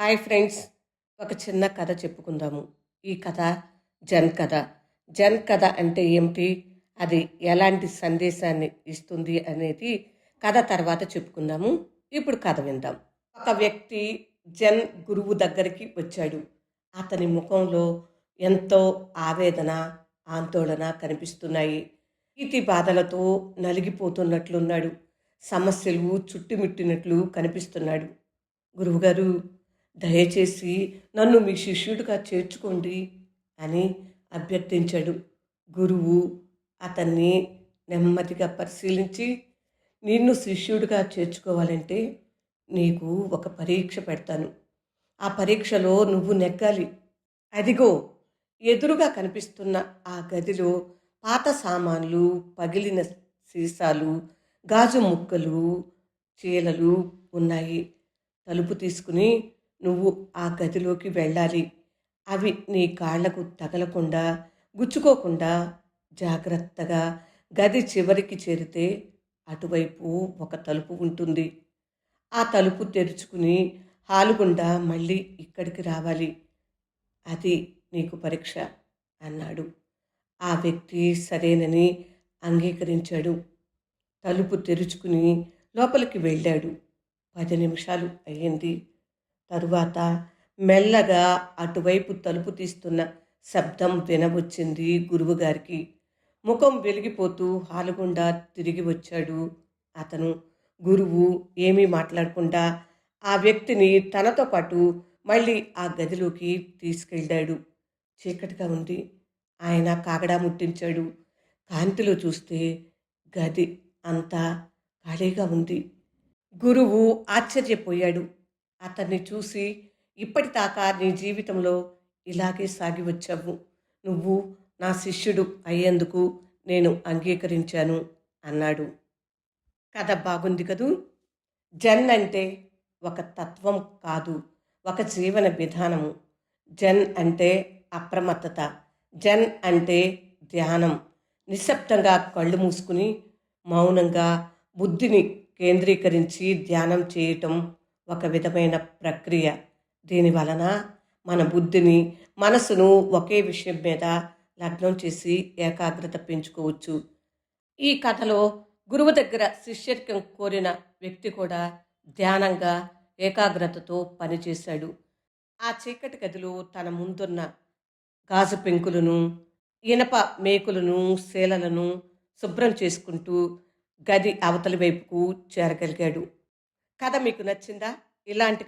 Hi friends ఒక చిన్న కథ చెప్పుకుందాము. ఈ కథ జన్ కథ. జన్ కథ అంటే ఏమిటి? అది ఎలాంటి సందేశాన్ని ఇస్తుంది అనేది కథ తర్వాత చెప్పుకుందాము. ఇప్పుడు కథ విందాం. ఒక వ్యక్తి జన్ గురువు దగ్గరికి వచ్చాడు. అతని ముఖంలో ఎంతో ఆవేదన ఆందోళన కనిపిస్తున్నాయి. ఇతి బాధలతో నలిగిపోతున్నట్లున్నాడు. సమస్యలు చుట్టుముట్టినట్లు కనిపిస్తున్నాడు. గురువుగారు దయచేసి నన్ను మీ శిష్యుడిగా చేర్చుకోండి అని అభ్యర్థించాడు. గురువు అతన్ని నెమ్మదిగా పరిశీలించి నిన్ను శిష్యుడిగా చేర్చుకోవాలంటే నీకు ఒక పరీక్ష పెడతాను. ఆ పరీక్షలో నువ్వు నెగ్గాలి. అదిగో ఎదురుగా కనిపిస్తున్న ఆ గదిలో పాత సామాన్లు పగిలిన సీసాలు గాజు ముక్కలు చీలలు ఉన్నాయి. తలుపు తీసుకుని నువ్వు ఆ గదిలోకి వెళ్ళాలి. అవి నీ కాళ్ళకు తగలకుండా గుచ్చుకోకుండా జాగ్రత్తగా గది చివరికి చేరితే అటువైపు ఒక తలుపు ఉంటుంది. ఆ తలుపు తెరుచుకుని హాలుగుండా మళ్ళీ ఇక్కడికి రావాలి. అది నీకు పరీక్ష అన్నాడు. ఆ వ్యక్తి సరేనని అంగీకరించాడు. తలుపు తెరుచుకుని లోపలికి వెళ్ళాడు. పది నిమిషాలు అయ్యింది. తరువాత మెల్లగా అటువైపు తలుపు తీస్తున్న శబ్దం వినవచ్చింది గురువుగారికి. ముఖం వెలిగిపోతూ హాలుగుండా తిరిగి వచ్చాడు అతను. గురువు ఏమీ మాట్లాడకుండా ఆ వ్యక్తిని తనతో పాటు మళ్ళీ ఆ గదిలోకి తీసుకెళ్ళాడు. చీకటిగా ఉంది. ఆయన కాగడా ముట్టించాడు. కాంతిలో చూస్తే గది అంతా ఖాళీగా ఉంది. గురువు ఆశ్చర్యపోయాడు. అతన్ని చూసి ఇప్పటిదాకా నీ జీవితంలో ఇలాగే సాగి వచ్చావు. నువ్వు నా శిష్యుడు అయ్యేందుకు నేను అంగీకరించాను అన్నాడు. కథ బాగుంది కదూ? జన్ అంటే ఒక తత్వం కాదు ఒక జీవన విధానము. జన్ అంటే అప్రమత్తత. జన్ అంటే ధ్యానం. నిశ్శబ్దంగా కళ్ళు మూసుకుని మౌనంగా బుద్ధిని కేంద్రీకరించి ధ్యానం చేయటం ఒక విధమైన ప్రక్రియ. దీని వలన మన బుద్ధిని మనసును ఒకే విషయం మీద లగ్నం చేసి ఏకాగ్రత పెంచుకోవచ్చు. ఈ కథలో గురువు దగ్గర శిష్యత్వం కోరిన వ్యక్తి కూడా ధ్యానంగా ఏకాగ్రతతో పనిచేశాడు. ఆ చీకటి గదిలో తన ముందున్న గాజు పెంకులను ఇనప మేకులను శీలలను శుభ్రం చేసుకుంటూ గది అవతలి వైపుకు చేరగలిగాడు. కథ మీకు నచ్చిందా? ఇలాంటి